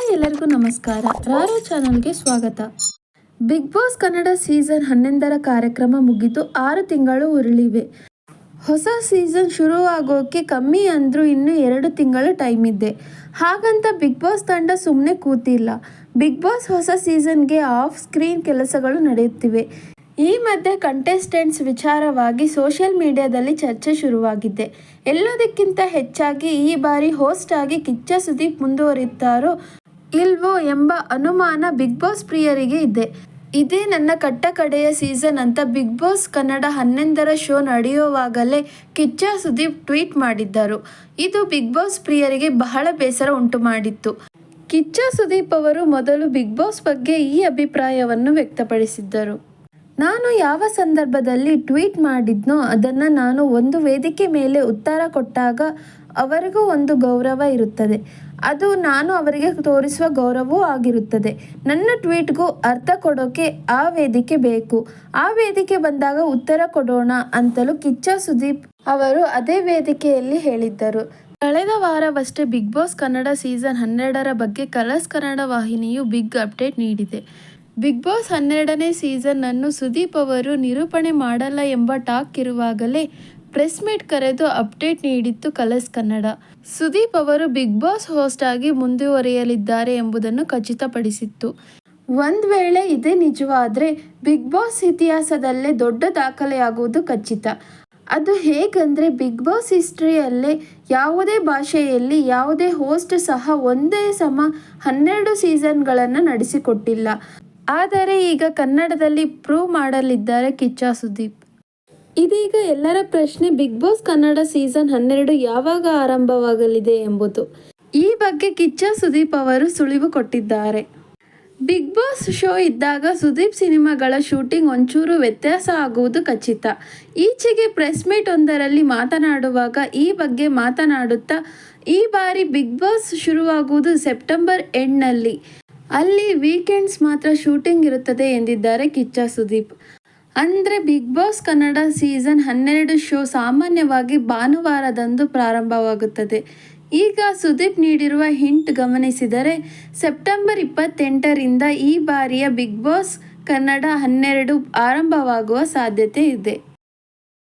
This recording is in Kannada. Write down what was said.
ಹಾಯ್ ಎಲ್ಲರಿಗೂ ನಮಸ್ಕಾರ. ರಾರೋ ಚಾನಲ್ಗೆ ಸ್ವಾಗತ. ಬಿಗ್ ಬಾಸ್ ಕನ್ನಡ ಸೀಸನ್ ಹನ್ನೊಂದರ ಕಾರ್ಯಕ್ರಮ ಮುಗಿದು ಆರು ತಿಂಗಳು ಉರುಳಿವೆ. ಹೊಸ ಸೀಸನ್ ಶುರುವಾಗೋಕೆ ಕಮ್ಮಿ ಅಂದರೂ ಇನ್ನೂ ಎರಡು ತಿಂಗಳು ಟೈಮ್ ಇದೆ. ಹಾಗಂತ ಬಿಗ್ ಬಾಸ್ ತಂಡ ಸುಮ್ಮನೆ ಕೂತಿಲ್ಲ. ಬಿಗ್ ಬಾಸ್ ಹೊಸ ಸೀಸನ್ಗೆ ಆಫ್ ಸ್ಕ್ರೀನ್ ಕೆಲಸಗಳು ನಡೆಯುತ್ತಿವೆ. ಈ ಮಧ್ಯೆ ಕಂಟೆಸ್ಟೆಂಟ್ಸ್ ವಿಚಾರವಾಗಿ ಸೋಷಿಯಲ್ ಮೀಡಿಯಾದಲ್ಲಿ ಚರ್ಚೆ ಶುರುವಾಗಿದೆ. ಎಲ್ಲದಕ್ಕಿಂತ ಹೆಚ್ಚಾಗಿ ಈ ಬಾರಿ ಹೋಸ್ಟ್ ಆಗಿ ಕಿಚ್ಚ ಸುದೀಪ್ ಮುಂದುವರಿತಾರೋ ಇಲ್ವೋ ಎಂಬ ಅನುಮಾನ ಬಿಗ್ ಬಾಸ್ ಪ್ರಿಯರಿಗೆ ಇದೆ. ಇದೇ ನನ್ನ ಕಟ್ಟ ಕಡೆಯ ಸೀಸನ್ ಅಂತ ಬಿಗ್ ಬಾಸ್ ಕನ್ನಡ ಹನ್ನೊಂದರ ಶೋ ನಡೆಯುವಾಗಲೇ ಕಿಚ್ಚ ಸುದೀಪ್ ಟ್ವೀಟ್ ಮಾಡಿದ್ದರು. ಇದು ಬಿಗ್ ಬಾಸ್ ಪ್ರಿಯರಿಗೆ ಬಹಳ ಬೇಸರ ಉಂಟು ಮಾಡಿತ್ತು. ಕಿಚ್ಚ ಸುದೀಪ್ ಅವರು ಮೊದಲು ಬಿಗ್ ಬಾಸ್ ಬಗ್ಗೆ ಈ ಅಭಿಪ್ರಾಯವನ್ನು ವ್ಯಕ್ತಪಡಿಸಿದ್ದರು. ನಾನು ಯಾವ ಸಂದರ್ಭದಲ್ಲಿ ಟ್ವೀಟ್ ಮಾಡಿದ್ನೋ ಅದನ್ನು ನಾನು ಒಂದು ವೇದಿಕೆ ಮೇಲೆ ಉತ್ತರ ಕೊಟ್ಟಾಗ ಅವರಿಗೂ ಒಂದು ಗೌರವ ಇರುತ್ತದೆ. ಅದು ನಾನು ಅವರಿಗೆ ತೋರಿಸುವ ಗೌರವವೂ ಆಗಿರುತ್ತದೆ. ನನ್ನ ಟ್ವೀಟ್ಗೂ ಅರ್ಥ ಕೊಡೋಕೆ ಆ ವೇದಿಕೆ ಬೇಕು. ಆ ವೇದಿಕೆ ಬಂದಾಗ ಉತ್ತರ ಕೊಡೋಣ ಅಂತಲೂ ಕಿಚ್ಚ ಸುದೀಪ್ ಅವರು ಅದೇ ವೇದಿಕೆಯಲ್ಲಿ ಹೇಳಿದ್ದರು. ಕಳೆದ ವಾರವಷ್ಟೇ ಬಿಗ್ ಬಾಸ್ ಕನ್ನಡ ಸೀಸನ್ ಹನ್ನೆರಡರ ಬಗ್ಗೆ ಕಲರ್ಸ್ ಕನ್ನಡ ವಾಹಿನಿಯು ಬಿಗ್ ಅಪ್ಡೇಟ್ ನೀಡಿದೆ. ಬಿಗ್ ಬಾಸ್ ಹನ್ನೆರಡನೇ ಸೀಸನ್ ಅನ್ನು ಸುದೀಪ್ ಅವರು ನಿರೂಪಣೆ ಮಾಡಲ್ಲ ಎಂಬ ಟಾಕ್ ಇರುವಾಗಲೇ ಪ್ರೆಸ್ ಮೀಟ್ ಕರೆದು ಅಪ್ಡೇಟ್ ನೀಡಿತ್ತು ಕಲರ್ಸ್ ಕನ್ನಡ. ಸುದೀಪ್ ಅವರು ಬಿಗ್ ಬಾಸ್ ಹೋಸ್ಟ್ ಆಗಿ ಮುಂದುವರಿಯಲಿದ್ದಾರೆ ಎಂಬುದನ್ನು ಖಚಿತಪಡಿಸಿತ್ತು. ಒಂದು ವೇಳೆ ಇದೇ ನಿಜವಾದರೆ ಬಿಗ್ ಬಾಸ್ ಇತಿಹಾಸದಲ್ಲೇ ದೊಡ್ಡ ದಾಖಲೆಯಾಗುವುದು ಖಚಿತ. ಅದು ಹೇಗಂದರೆ ಬಿಗ್ ಬಾಸ್ ಹಿಸ್ಟ್ರಿಯಲ್ಲೇ ಯಾವುದೇ ಭಾಷೆಯಲ್ಲಿ ಯಾವುದೇ ಹೋಸ್ಟ್ ಸಹ ಒಂದೇ ಸಮ ಹನ್ನೆರಡು ಸೀಸನ್ಗಳನ್ನು ನಡೆಸಿಕೊಟ್ಟಿಲ್ಲ. ಆದರೆ ಈಗ ಕನ್ನಡದಲ್ಲಿ ಪ್ರೂವ್ ಮಾಡಲಿದ್ದಾರೆ ಕಿಚ್ಚ ಸುದೀಪ್. ಇದೀಗ ಎಲ್ಲರ ಪ್ರಶ್ನೆ ಬಿಗ್ ಬಾಸ್ ಕನ್ನಡ ಸೀಸನ್ ಹನ್ನೆರಡು ಯಾವಾಗ ಆರಂಭವಾಗಲಿದೆ ಎಂಬುದು. ಈ ಬಗ್ಗೆ ಕಿಚ್ಚ ಸುದೀಪ್ ಅವರು ಸುಳಿವು ಕೊಟ್ಟಿದ್ದಾರೆ. ಬಿಗ್ ಬಾಸ್ ಶೋ ಇದ್ದಾಗ ಸುದೀಪ್ ಸಿನಿಮಾಗಳ ಶೂಟಿಂಗ್ ಒಂಚೂರು ವ್ಯತ್ಯಾಸ ಆಗುವುದು ಖಚಿತ. ಈಚೆಗೆ ಪ್ರೆಸ್ ಮೀಟ್ ಒಂದರಲ್ಲಿ ಮಾತನಾಡುವಾಗ ಈ ಬಗ್ಗೆ ಮಾತನಾಡುತ್ತಾ, ಈ ಬಾರಿ ಬಿಗ್ ಬಾಸ್ ಶುರುವಾಗುವುದು ಸೆಪ್ಟೆಂಬರ್ ಎಂಡ್ನಲ್ಲಿ. ಅಲ್ಲಿ ವೀಕೆಂಡ್ಸ್ ಮಾತ್ರ ಶೂಟಿಂಗ್ ಇರುತ್ತದೆ ಎಂದಿದ್ದಾರೆ ಕಿಚ್ಚ ಸುದೀಪ್. ಅಂದರೆ ಬಿಗ್ ಬಾಸ್ ಕನ್ನಡ ಸೀಸನ್ ಹನ್ನೆರಡು ಶೋ ಸಾಮಾನ್ಯವಾಗಿ ಭಾನುವಾರದಂದು ಪ್ರಾರಂಭವಾಗುತ್ತದೆ. ಈಗ ಸುದೀಪ್ ನೀಡಿರುವ ಹಿಂಟ್ ಗಮನಿಸಿದರೆ ಸೆಪ್ಟೆಂಬರ್ ಇಪ್ಪತ್ತೆಂಟರಿಂದ ಈ ಬಾರಿಯ ಬಿಗ್ ಬಾಸ್ ಕನ್ನಡ ಹನ್ನೆರಡು ಆರಂಭವಾಗುವ ಸಾಧ್ಯತೆ ಇದೆ.